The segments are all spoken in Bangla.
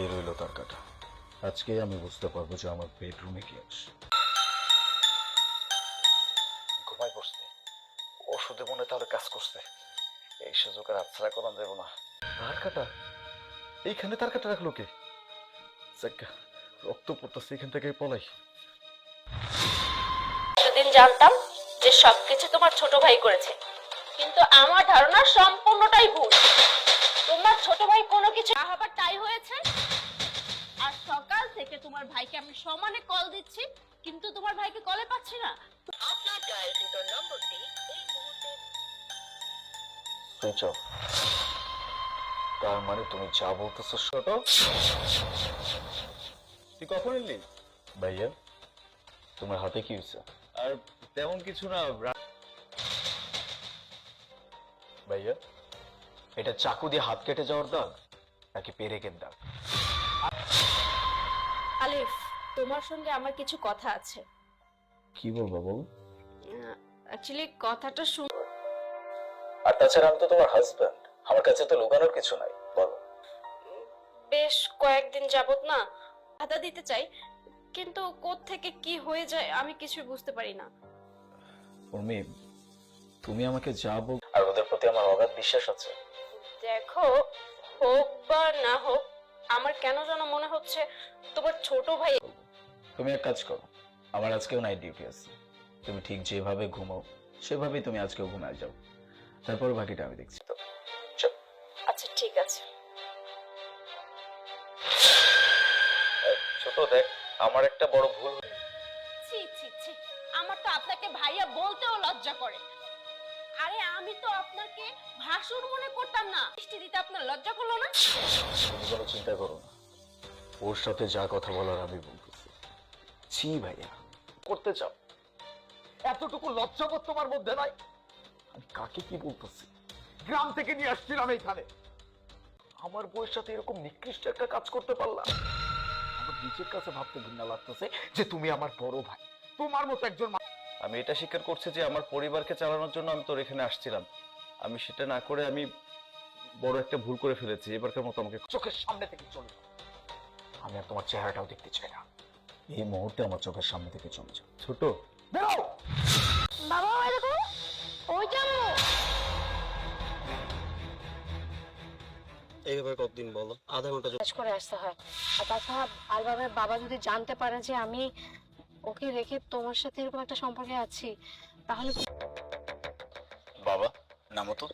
এই রইল তার কাটা। আজকে আমি বুঝতে পারব যে আমার বেডরুমে কি আছে। ঘুমাই পড়ছে ওষুধে মনে তাহলে কাজ করছে। এই সুযোগ আর আচ্ছা করা না। তার কাটা? এইখানে তার কাটা রাখল কে? রক্ত পড়তেছে, এখান থেকে পলাই। সেদিন জানতাম যে সবকিছু তোমার ছোট ভাই করেছে। কিন্তু আমার ধারণা সম্পূর্ণটাই ভুল। তোমার ছোট ভাই কোনো কিছু না হবার তাই হয়েছে আর সকাল থেকে তোমার ভাইকে আমি সমানে কল দিচ্ছি কিন্তু তোমার ভাইকে কলে পাচ্ছি না। আপনার ডায়ালকৃত নম্বরটি এই মুহূর্তে সুইচ অফ তার মানে তুমি যা বলতেছো ছোট তুই কখন এলি? ভাইয়া তোমার হাতে কি হয়েছে? আর তেমন কিছু না ভাইয়া এটা চাকু দিয়ে হাত কেটে যাওয়ার দাগ নাকি পেরেকের দাগ? আলিফ তোমার সঙ্গে আমার কিছু কথা আছে। কি বলব বল? অ্যাকচুয়ালি কথাটা শুন আর তাছাড়া আমি তো তোমার হাজব্যান্ড আমার কাছে তো লুকানোর কিছু নাই বলো। বেশ কয়েকদিন যাবত না বাধা দিতে চাই কিন্তু কোথ থেকে কি হয়ে যায় আমি কিছু বুঝতে পারি না। উর্মি তুমি আমাকে যা বল আর ওদের প্রতি আমার অগাধ বিশ্বাস আছে। দেখো হোক বা না হোক আমার কেন যেন মনে হচ্ছে তোমার ছোট ভাই তুমি এক কাজ করো। আমার আজকেও নাইট ডিউটি আছে। তুমি ঠিক যেভাবে ঘুমাও সেভাবেই তুমি আজকেও ঘুমায় যাও। তারপর বাকিটা আমি দেখছি। তো আচ্ছা ঠিক আছে। ছোট দেখ আমার একটা বড় ভুল হয়ে- ছি ছি ছি। আমার তো আপনাকে ভাইয়া বলতেও লজ্জা করে। আমি তো আপনাকে ভাসুর মনে করতাম না। মিষ্টি দিতে আপনার লজ্জা করল না? কোনো চিন্তা করো না। ওর সাথে যা কথা বলার আমি বলতেছি। ছি ভাইয়া, করতে চাও। এতটুকু লজ্জাবোধ তোমার মধ্যে নাই। আমি কাকে কি বলতেছি? গ্রাম থেকে নিয়ে আসছিলাম এইখানে। আমার বউয়ের সাথে এরকম নিকৃষ্ট একটা কাজ করতে পারলাম। আমার নিজের কাছে ভাবতে ঘৃণা লাগতেছে যে তুমি আমার বড় ভাই। তোমার মতো একজন আমি এটা স্বীকার করছি যে আমার পরিবারকে চালানোর জন্য আমি তোর এখানে আসছিলাম। আমি সেটা না করে আমি বড় একটা ভুল করে ফেলেছি এবারকার মতো আমাকে চোখের সামনে থেকে চলে আমি আর তোমার চেহারাটাও দেখতে চাই না। এই মুহূর্তে আমার চোখের সামনে থেকে চলে যাও। ছোট। বেরো! বাবা ওই দেখো ওই জানো এই ব্যাপারে কতদিন বলো? আধা ঘণ্টা কাজ করে আসতে হয়। আর তাছাড়া আলবামের বাবা যদি জানতে পারে যে আমি ওকে রেখে তোমার সাথে এরকম একটা সম্পর্কে আছি তাহলে বাবা নামো তো।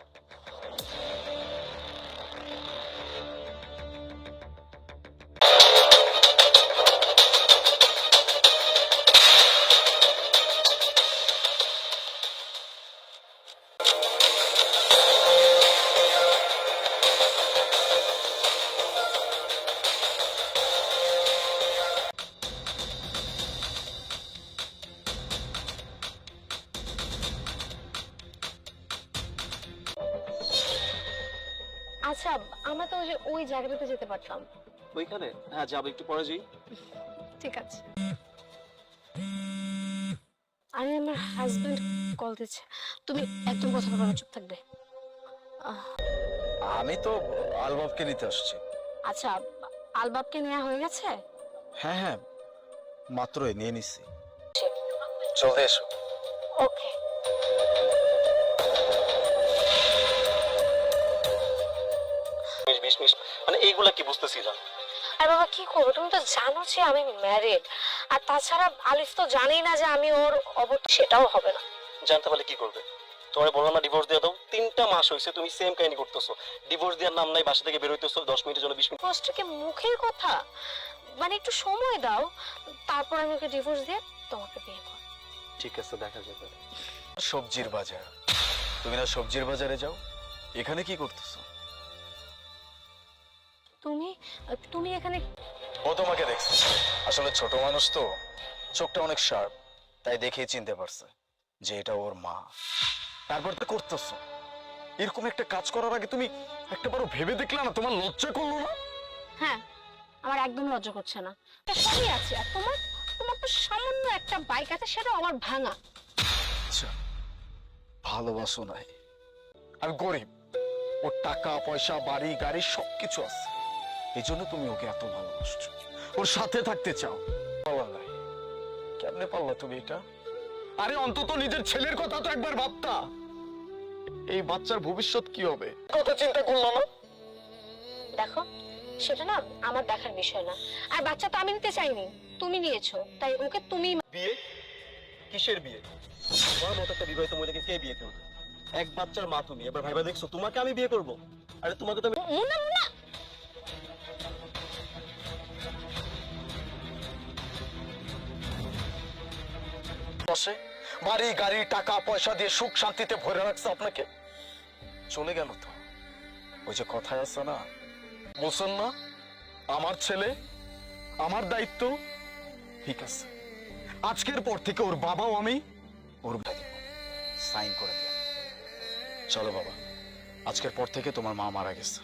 আচ্ছা আমরা তো ওই যে ওই জায়গাটাতে যেতে পারতাম। ওইখানে? হ্যাঁ যাব একটু পরে যাই ঠিক আছে। আরে আমার হাজবেন্ড কল দিচ্ছে। তুমি একদম কথা বলবে না, চুপ থাকবে। আহ, আমি তো আলবাবকে নিতে আসছি। আচ্ছা আলবাবকে নেওয়া হয়ে গেছে? হ্যাঁ হ্যাঁ। মাত্রই নিয়ে নিচ্ছি। চলতে এসো। ওকে। বিশ মানে এইগুলা কি আর বাবা কি করব? তুমি তো জানো যে আমি ম্যারিড আর তাছাড়া আলিফ তো জানেই না যে আমি ওর সেটাও হবে না। জানতে পারলে কি করবে? তোমার বললাম না ডিভোর্স দিয়ে দাও। তিনটা মাস হয়েছে তুমি সেম কাহিনী করতেছো। ডিভোর্স দেওয়ার নাম নাই বাসা থেকে বেরোইতেছো দশ মিনিটের জন্য বিশ মিনিট। মুখের কথা? মানে একটু সময় দাও তারপর আমি ওকে ডিভোর্স দিয়ে তোমাকে বিয়ে করব। ঠিক আছে দেখা যাবে সবজির বাজার। তুমি না সবজির বাজারে যাও এখানে কি করতেছো? তুমি তুমি এখানে ও তোমাকে দেখছে। আসলে ছোট মানুষ তো চোখটা অনেক শার্প তাই দেখেই চিনতে পারছে যে এটা ওর মা। তারপর তো করতেছো। এরকম একটা কাজ করার আগে তুমি একটা বারো ভেবে দেখলে না তোমার লজ্জা করল না? হ্যাঁ আমার একদম লজ্জা করছে না। সবই আছে আর তোমার তোমার তো সামান্য একটা বাইক আছে সেটা আমার ভাঙা। আচ্ছা ভালোবাসো নাই। আমি গরিব। ওর টাকা পয়সা বাড়ি গাড়ি সবকিছু আছে। এই জন্য তুমি ওকে এত ভালোবাসছো। ওর সাথে থাকতে চাও। নাই। কেমনে পারলা তুমি এটা? আরে অন্তত নিজের ছেলের কথা তো একবার ভাবতা। এই বাচ্চার ভবিষ্যৎ কি হবে? কথা চিন্তা করল না? দেখো সেটা না আমার দেখার বিষয় না। আর বাচ্চা তো আমি নিতে চাইনি। তুমি নিয়েছো। তাই ওকে তুমি বিয়ে? কিসের বিয়ে? তোমার মতো একটা বিবাহিত মহিলাকে কে বিয়ে করবে? এক বাচ্চার মা তুমি। এবার ভাইবা দেখছ তোমাকে আমি বিয়ে করব। আরে তোমাকে তো আমি মুনা মুনা বসে? বাড়ি, গাড়ি, টাকা, পয়সা দিয়ে সুখ শান্তিতে ভরে রাখছে আপনাকে? চলে গেল তো। ওই যে কথায় আছে না না, আমার ছেলে, আমার দায়িত্ব, ঠিক আছে। আজকের পর থেকে ওর বাবাও আমি ওর সাইন করে দিয়ে চলো বাবা, আজকের পর থেকে তোমার মা মারা গেছে।